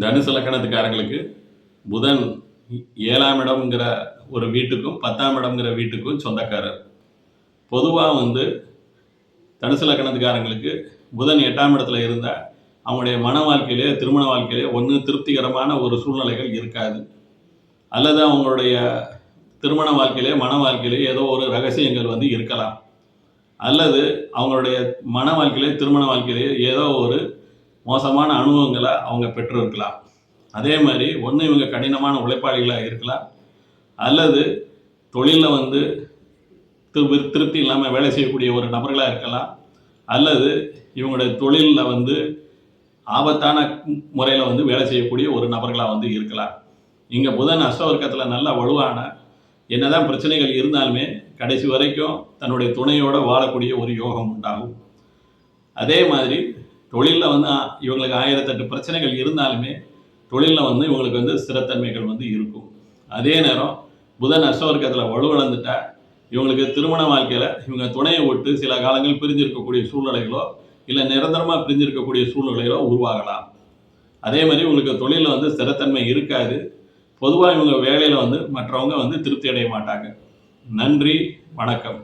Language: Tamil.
தனுசு லக்கணத்துக்காரங்களுக்கு புதன் ஏழாம் இடம்ங்கிற ஒரு வீட்டுக்கும் பத்தாம் இடம்ங்கிற வீட்டுக்கும் சொந்தக்காரர். பொதுவாக வந்து தனுசு லக்கணத்துக்காரங்களுக்கு புதன் எட்டாம் இடத்துல இருந்தால் அவங்களுடைய மன வாழ்க்கையிலே திருமண வாழ்க்கையிலே ஒன்று திருப்திகரமான ஒரு சூழ்நிலைகள் இருக்காது. அல்லது அவங்களுடைய திருமண வாழ்க்கையிலே மன வாழ்க்கையிலே ஏதோ ஒரு ரகசியங்கள் வந்து இருக்கலாம். அல்லது அவங்களுடைய மன வாழ்க்கையிலே திருமண வாழ்க்கையிலே ஏதோ ஒரு மோசமான அனுபவங்களை அவங்க பெற்றிருக்கலாம். அதே மாதிரி ஒன்று இவங்க கடினமான உழைப்பாளிகளாக இருக்கலாம். அல்லது தொழிலில் வந்து திரு திருப்தி இல்லாமல் வேலை செய்யக்கூடிய ஒரு நபர்களாக இருக்கலாம். அல்லது இவங்களுடைய தொழிலில் வந்து ஆபத்தான முறையில் வந்து வேலை செய்யக்கூடிய ஒரு நபர்களாக வந்து இருக்கலாம். இங்கே புதன் அஷ்டவர்க்கத்தில் நல்லா வலுவான என்னதான் பிரச்சனைகள் இருந்தாலுமே கடைசி வரைக்கும் தன்னுடைய துணையோடு வாழக்கூடிய ஒரு யோகம் உண்டாகும். அதே மாதிரி தொழிலில் வந்து இவங்களுக்கு ஆயிரத்தெட்டு பிரச்சனைகள் இருந்தாலுமே தொழிலில் வந்து இவங்களுக்கு வந்து ஸ்திரத்தன்மைகள் வந்து இருக்கும். அதே நேரம் புதன் அஷ்டவர்க்கத்தில் வலுவிழந்துட்டா இவங்களுக்கு திருமண வாழ்க்கையில் இவங்க துணையை விட்டு சில காலங்கள் பிரிஞ்சிருக்கக்கூடிய சூழ்நிலைகளோ இல்லை நிரந்தரமாக பிரிஞ்சிருக்கக்கூடிய சூழ்நிலைகளோ உருவாகலாம். அதே மாதிரி உங்களுக்கு தொழிலில் வந்து ஸ்திரத்தன்மை இருக்காது. பொதுவாக இவங்க வேலையில் வந்து மற்றவங்க வந்து திருப்தி அடைய மாட்டாங்க. நன்றி வணக்கம்.